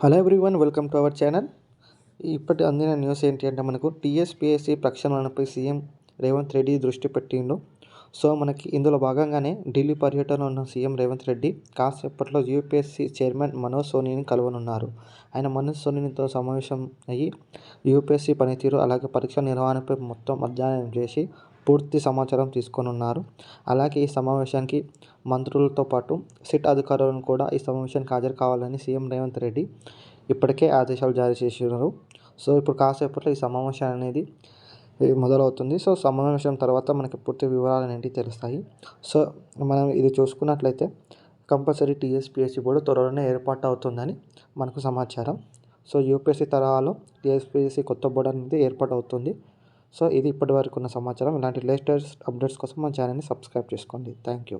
Hello everyone welcome to our channel ఇప్పటి అందిన news ఏంటి అంటే మనకు టీఎస్పీఎస్సీ ప్రక్షాళనపై సీఎం రేవంత్ రెడ్డి దృష్టి పెట్టిండు. సో మనకి ఇందులో భాగంగానే ఢిల్లీ పర్యటన ఉన్న సీఎం రేవంత్ రెడ్డి కాసేపట్లో యూపీఎస్సీ చైర్మన్ మనోజ్ సోనీని కలవనున్నారు. ఆయన మనోజ్ సోనీతో సమావేశం అయ్యి యూపీఎస్సీ పనితీరు అలాగే పరీక్ష నిర్వహణపై మొత్తం అధ్యయనం చేసి పూర్తి సమాచారం తీసుకోనున్నారు అలాగే ఈ సమావేశానికి మంత్రులతో పాటు సిట్ అధికారులను కూడా ఈ సమావేశానికి హాజరు కావాలని సీఎం రేవంత్ రెడ్డి ఇప్పటికే ఆదేశాలు జారీ చేసినారు. సో ఇప్పుడు కాసేపట్లో ఈ సమావేశం అనేది మొదలవుతుంది. సో సమావేశం తర్వాత మనకి పూర్తి వివరాలు అనేవి తెలుస్తాయి. సో మనం ఇది చూసుకున్నట్లయితే కంపల్సరీ టీఎస్పీఎస్సీ కూడా త్వరలోనే ఏర్పాటు అవుతుందని మనకు సమాచారం. సో యూపీఎస్సీ తరహాలో టీఎస్పీఎస్సీ కొత్త బోర్డు అనేది ఏర్పాటు అవుతుంది సో ఇది ఇప్పటి వరకు ఉన్న సమాచారం. ఇలాంటి లేటెస్ట్ అప్డేట్స్ కోసం మా ఛానల్ని సబ్స్క్రైబ్ చేసుకోండి. Thank you.